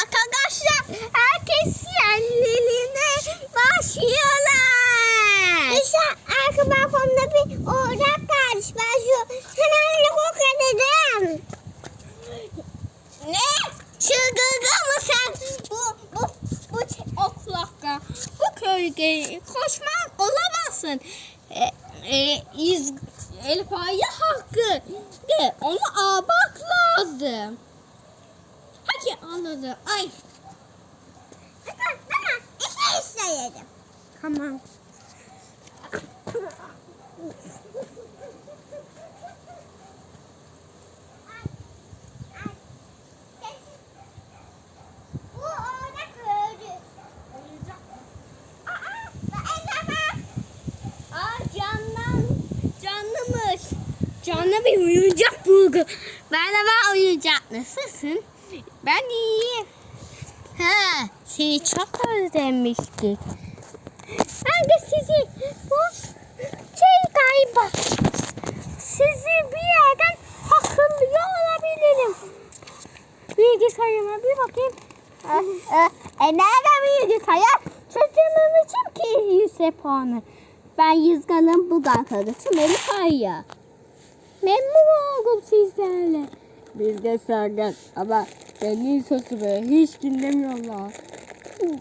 Arkadaşlar herkes yerlerine başlıyorlar. İşte arka balkonda bir oğlak kardeş. Şu hemen ok dedim. Ne? Çılgınga mı sen? Bu, bu, bu oklakla bu köyde koşmak olamazsın. E, e, iz, Elifa'yı hakkı. De, onu almak lazım. Hadi anladım. Ay. Tamam tamam. İşte isteyelim. Tamam. Bu oğlak öldü. Aa, ben bak. Aa canlan. Canlımış. Canlı bir oyuncak de ben oyuncak. Nasılsın? Ben iyiyim. Ha, seni çok özlemiştik. Ben de sizi bu şey galiba sizi bir yerden hatırlıyor olabilirim. Bilgisayarıma bir bakayım. E, e, nerede bilgisayar? Çözümümüzüm ki 100 puanı. Ben Yızgan'ın bu da arkadaşım Elif Ayya. Memnun oldum sizlerle. Biz de senden ama senin sözümü hiç dinlemiyorlar.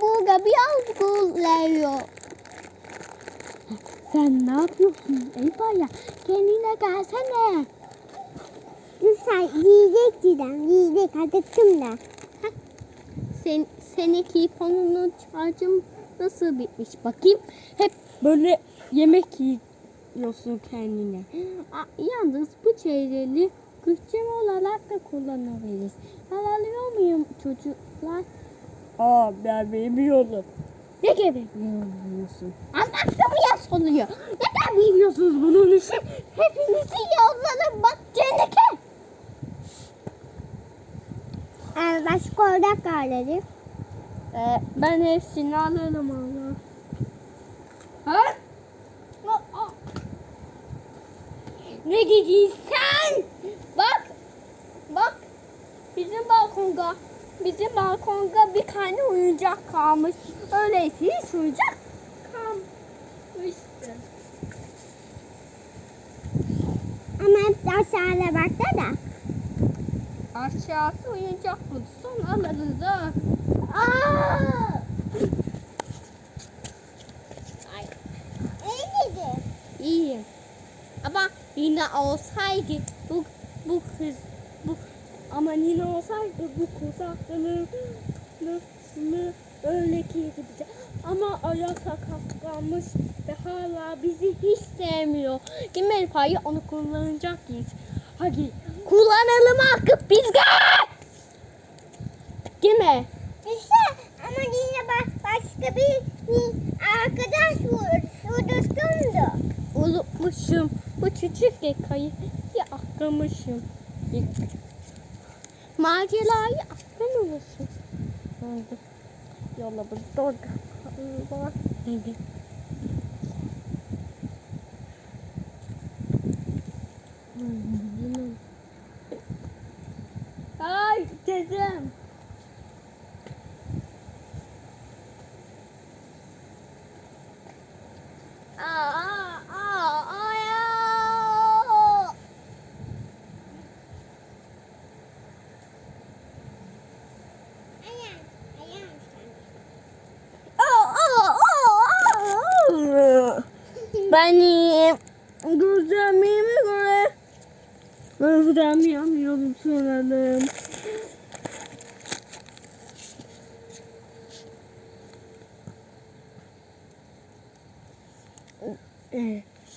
Burada biraz gururluyor. Sen ne yapıyorsun Ayya? Kendine gelsene. Lütfen yiyecek Didem. Yiyecek. Acıktım da. Sen, seninki konunun şarjım nasıl bitmiş bakayım. Hep Böyle yemek yiyorsun kendine. A- yalnız bu şeyleri güçlü olarak da kullanabiliriz. Anlıyor muyum çocuklar? Aa ben bilmiyorum. Ne gerek biliyorsun? Anlattım ya soruyor. Neden biliyorsunuz bunun için? Hepinizi yollarım bak cennete. Ee, başka oğlak kardeşim. Ee, ben hepsini alırım Allah. Ha? Aa, aa. Ne dedin sen? Bak. Bak. Bizim balkonda bizim balkonda bir tane oyuncak kalmış. Öyleyse hiç oyuncak kalmıştı. Ama hep aşağıda baktı da. Aşağısı oyuncak bulsun alırız ha. Aa! Ay, İyi dedi. iyiyim. Yine olsaydı bu bu kız bu ama yine olsaydı bu kız hakkını öyle ki. Ama ayağı sakatlanmış ve hala bizi hiç sevmiyor. Kimel payı onu kullanacağız. Hadi kullanalım hakkı biz gel. Kime? İşte ama yine bak başka bir bir arkadaş vur, vurdurttumdu. Unutmuşum. Bu küçük gekayı aklamışım. Macerayı aklamamışım. Yola burada orada. Neydi?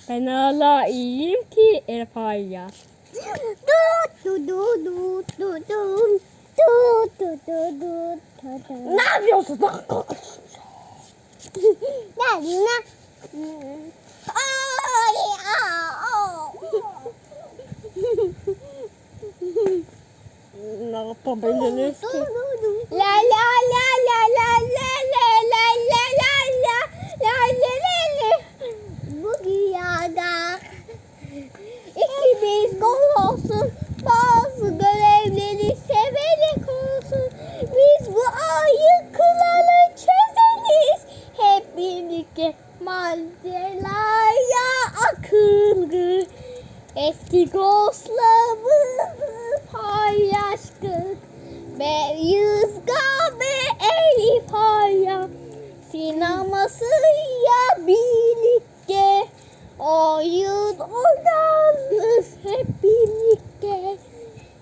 Ben hala iyiyim ki Erfaya. Ne yapıyorsun? Ne yapıyorsun? ne yapabiliriz ki? La la la Eski dostlarımızı paylaştık. Ve Yüzga ve Elif Aya Sineması ya birlikte Oyun oynarız hep birlikte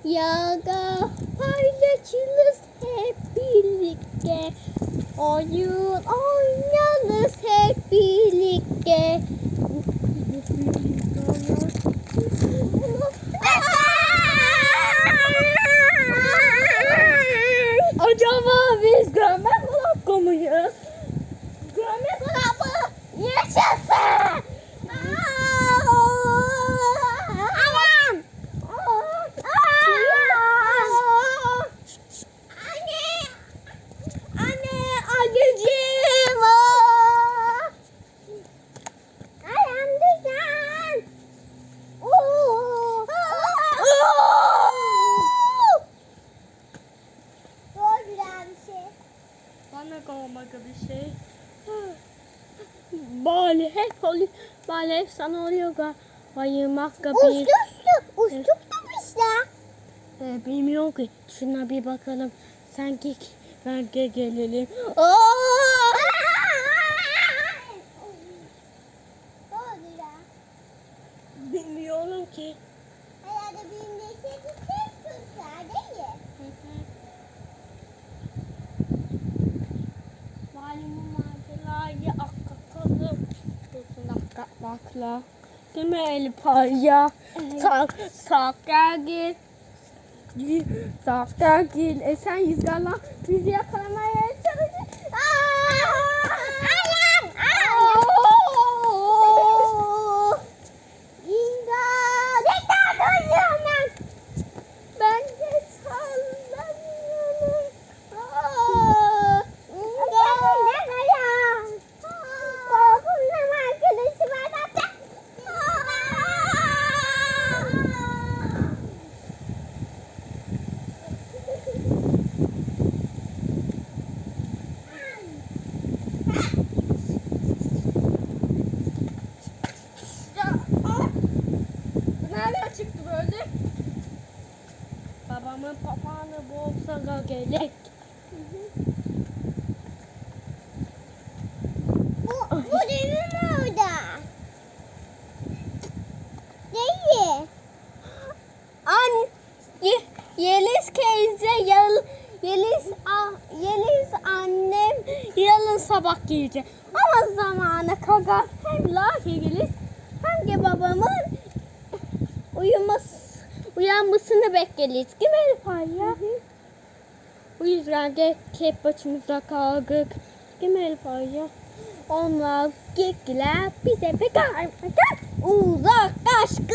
Yaga paylaşırız hep birlikte Oyun oynarız hep birlikte Sana oluyor ga. Bayılmak Uçtu gibi. uçtu. Uçtuk demişler. Ee, bilmiyorum ki. Şuna bir bakalım. Sanki bence gelelim. Oo! Ne oldu ya? Bilmiyorum ki. Herhalde birinde şey ses tutsa değil mi? Valimin macerayı atlatalım. Dursun atlatmakla. Değil mi Elif Ayya? Sak, sak gel gel. Sak gel gel. E sen yüzgarla bizi yakalamaya Bu, mi orada? Değil. An Ye- Yeliz teyze yal Yeliz a, Yeliz annem yarın sabah gelecek. Ama zamana kadar hem Lahi Yeliz hem de babamın uyuması uyanmasını bekleriz. Değil mi Elif ya? Bu yüzden de hep başımıza kaldık. Değil mi ya? Onlar gittiler bize da başladı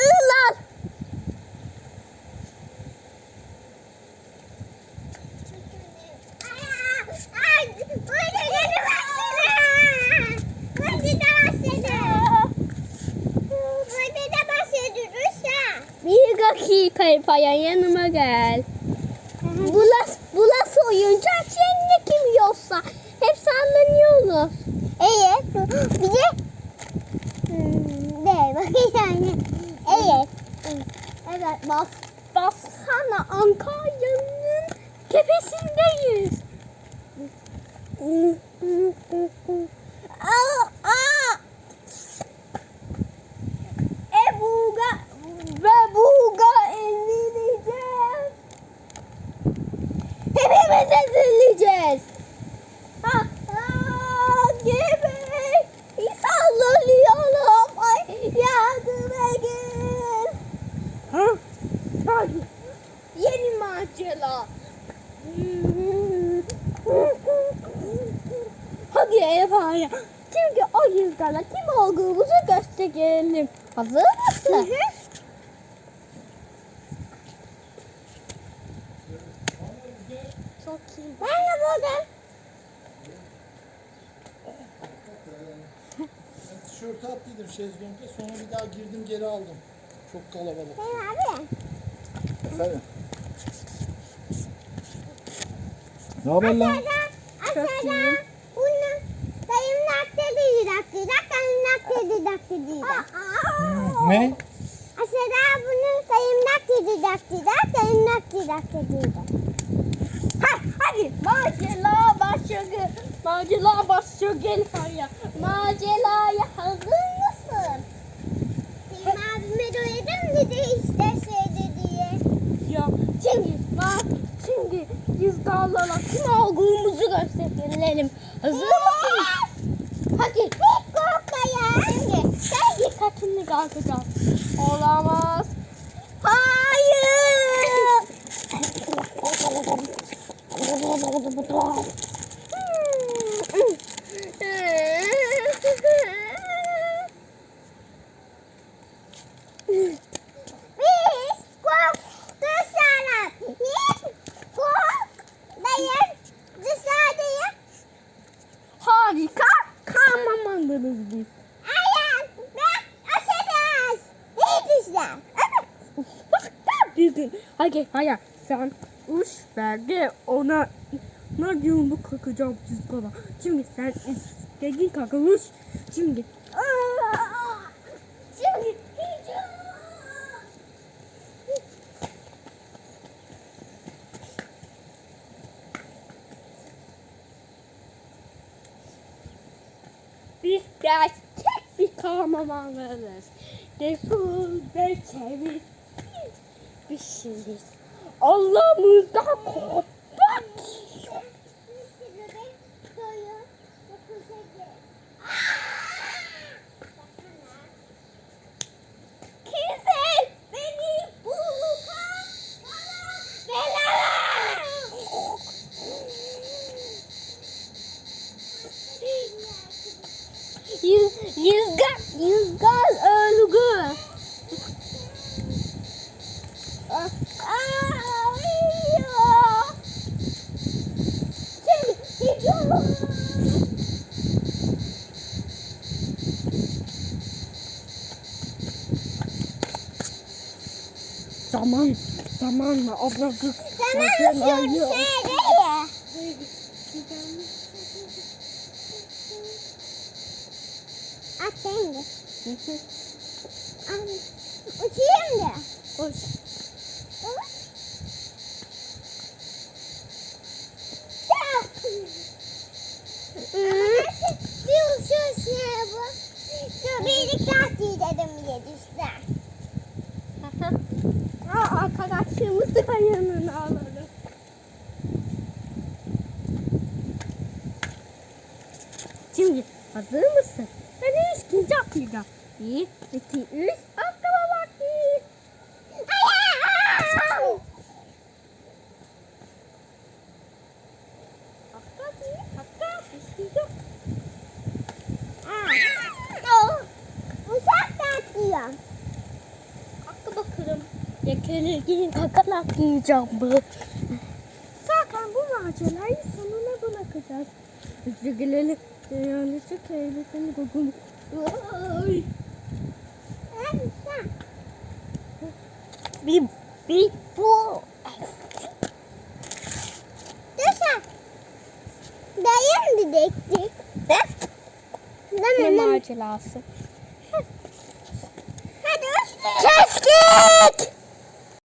Ruşa. Bir dakika yanıma gel. Bulas, bulas oyuncak yerine kim yoksa hep sallanıyoruz. Evet. Bir de hmm, de bakayım yani. Evet. Evet bas, bassana Antalya'nın tepesindeyiz. Aa. E buga ve buga indireceğiz. Hepimiz ezileceğiz. Ha, ha, gibi sallanıyorum. Ay yardım edin. Ha? Hadi. Yeni macera. Hadi Eva Şimdi o yüzden kim olduğumuzu gösterelim. Hazır mısın? Çok iyi. Ben de buradayım. Tişörtü attıydım şezlongda sonra bir daha girdim geri aldım. Çok kalabalık. Ben abi. Efendim. Ne haber lan? Aşağıda. Aşağıda. Bunun dayım nakdedi nakdedi. Dayım nakdedi nakdedi. Ne? Aşağıda bunu sayımdak diyecek diyecek, sayımdak diyecek diyecek. Ha, hadi macera başlıyor. Macera başlıyor gel Fahriye. Maceraya hazır mısın? Benim abime doyurdum dedi işte şey diye. Ya şimdi bak şimdi biz dağlara kim olduğumuzu gösterelim. Hazır mısın? Hadi. Ya. Şimdi sen dikkatini kalkacağız. Olamaz. Hayır. Biz kork dışarı. Biz korkmayın dışarıdayım. Harika kahramanlarız biz. Ayağım ben aşağıdayız. Hiç işler. Bak da büyüdün. Hadi hayır sen uç verdi ona ne yumruk kakacağım çizgala. Şimdi sen istediğin kakılmış. Şimdi Şimdi biz gerçek bir kahramanlarız. Defol ve çevir. Şeyiz. Allah'ımızdan korkmak. Kimse beni bulmaz. Yüz, yüzgar, yüzgar ölgü. Ah, ah, ya. Şimdi gidiyorum. Zaman, zamanla. Tamam şu şey değil. At sen de. Uçayım da. Hoş. yedişten. Aa, arkadaşımız da yanına alalım. Şimdi hazır mısın? Ben hiç gece atlayacağım. 1, 2, 3, Yakalayın kakal atlayacağım bu. Zaten bu macerayı sonuna bırakacağız. Hızlı gelelim. Yani çok. Hadi sen. Bir, bir bu. Dışarı. Dayım dedektif. Ne macerası? Hadi uç. Keskik.